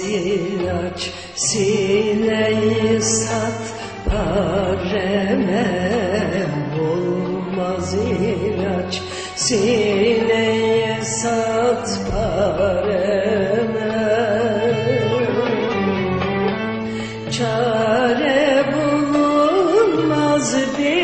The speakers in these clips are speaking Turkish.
ilaç Sineyi sat pareme Bulmaz ilaç. Sineyi sat pareme Çare bulunmaz bilirim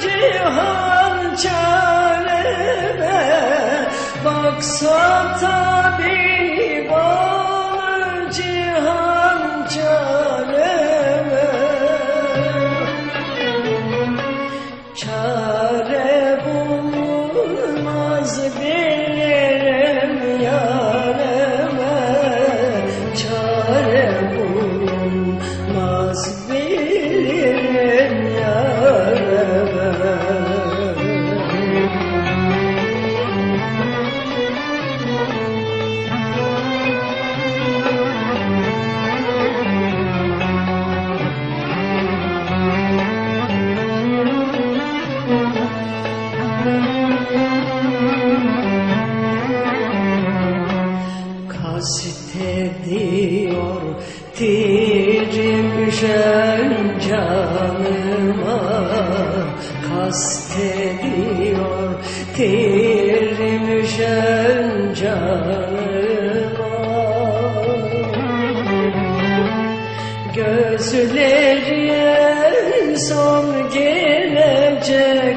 cihan çareme. Baksa tabip tirim şen canıma Kastediyor tirim şen canıma. Gözlerin son gelecek